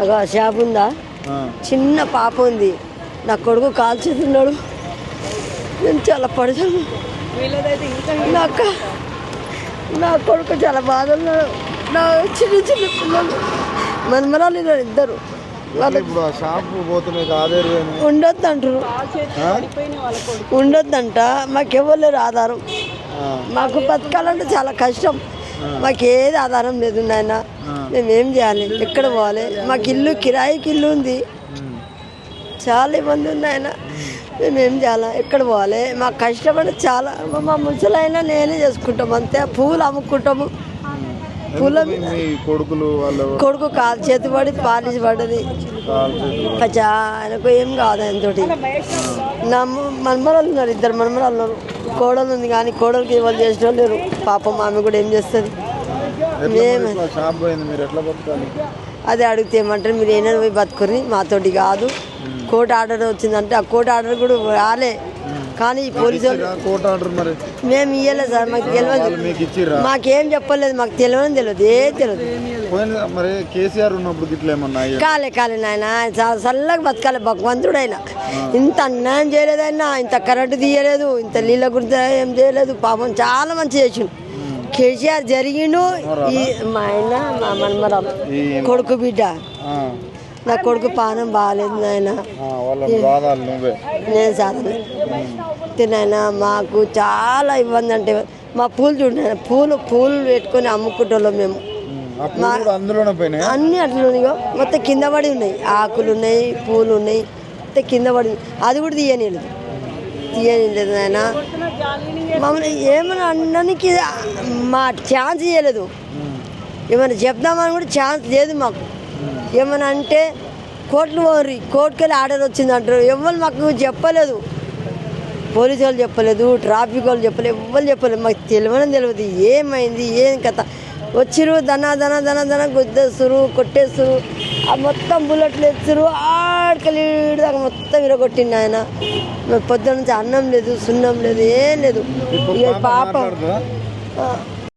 ఒక షాప్ ఉందా. చిన్న పాప ఉంది. నా కొడుకు కాల్చుతున్నాడు నేను చాలా పడుతాను. నా అక్క నా కొడుకు చాలా బాధ ఉన్నాడు. నా చిన్న చిన్న పిల్లలు. మనమరాలు ఇద్దరు? ఉండొద్దు అంటారు? ఉండొద్దంట. మాకెవ్వరు లేరు ఆధారం. మాకు బతకాలంటే చాలా కష్టం. మాకు ఏది ఆధారం లేదు నాయన. మేము ఏం చేయాలి? ఎక్కడ పోవాలి? మాకు ఇల్లు కిరాయికి ఇల్లు ఉంది. చాలా ఇబ్బంది ఉంది ఆయన మేము. ఏం చేయాలి? ఎక్కడ పోవాలి? మాకు కష్టపడి చాలా మా ముసలైనా నేనే చేసుకుంటాం అంతే. పూలు అమ్ముకుంటాము. కొడుకులు కొడుకు కాలు చేతి పడి పాలిసి పడ్డది పచ్చా ఆయనకు ఏం కాదు ఆయనతోటి. నా మ- మనమరాలు ఉన్నారు ఇద్దరు మనమరాలు ఉన్నారు. కోడలు ఉంది కానీ కోడలికి వాళ్ళు చేసిన లేరు. పాపం ఆమె కూడా ఏం చేస్తుంది? మేము అదే అడిగితే ఏమంటారు మీరు ఏమైనా పోయి బతుకుని మాతోటి కాదు. కోర్టు ఆర్డర్ వచ్చిందంటే ఆ కోర్టు ఆర్డర్ కూడా రాలే. కానీ ఈ పోలీసు వాళ్ళు మేము ఇయ్యలేదు సార్ మాకు తెలియదు మీకు చెప్పలేదు మాకు తెలియని తెలియదు ఏ తెలియదు మరి కేసీఆర్ ఉన్నప్పుడు అయ్యా? కాలే కాలే నాయన చల్లగా బతకాలి భగవంతుడు ఆయన ఇంత అన్యాయం చేయలేదు ఆయన ఇంత కరెంటు తీయలేదు ఇంత నీళ్ళ గురించి ఏం చేయలేదు పాపం చాలా మంచి చేసిండు. కేసీఆర్ జరిగిండు ఈ మా ఆయన మా మనమరాలు కొడుకు బిడ్డ. నా కొడుకు పానం బాగాలేదు నాయన. నేను చదవలే నాయన మాకు చాలా ఇబ్బంది అంటే మా పూలు చూడండి పూలు పూలు పెట్టుకొని అమ్ముకుంటాం మేము. అన్నీ అట్లా ఉన్నాయో మొత్తం కింద పడి ఉన్నాయి. ఆకులు ఉన్నాయి పూలు ఉన్నాయి. మొత్తం కింద పడి. అది కూడా తీయలేదు తీయలేదు నాయన. మమ్మల్ని ఏమైనా అనడానికి మా ఛాన్స్ ఇవ్వలేదు ఏమైనా చెప్దామని కూడా ఛాన్స్ లేదు మాకు. ఏమైనా అంటే కోర్టులు పోరి కోర్టుకి వెళ్ళి ఆర్డర్ వచ్చింది అంటారు. ఎవరు మాకు చెప్పలేదు. పోలీసు వాళ్ళు చెప్పలేదు ట్రాఫిక్ వాళ్ళు చెప్పలేదు ఎవ్వరు చెప్పలేదు. మాకు తెలియని తెలియదు. ఏమైంది ఏం కథ? వచ్చిరు దన దన దన దన గుద్దేస్తారు కొట్టేస్తారు ఆ మొత్తం బుల్లెట్లు ఎత్తురు. ఆడకెళ్ళి దాకా మొత్తం విరగొట్టిండు ఆయన. మేము పొద్దున్న నుంచి అన్నం లేదు సున్నం లేదు ఏం లేదు. ఇక పాప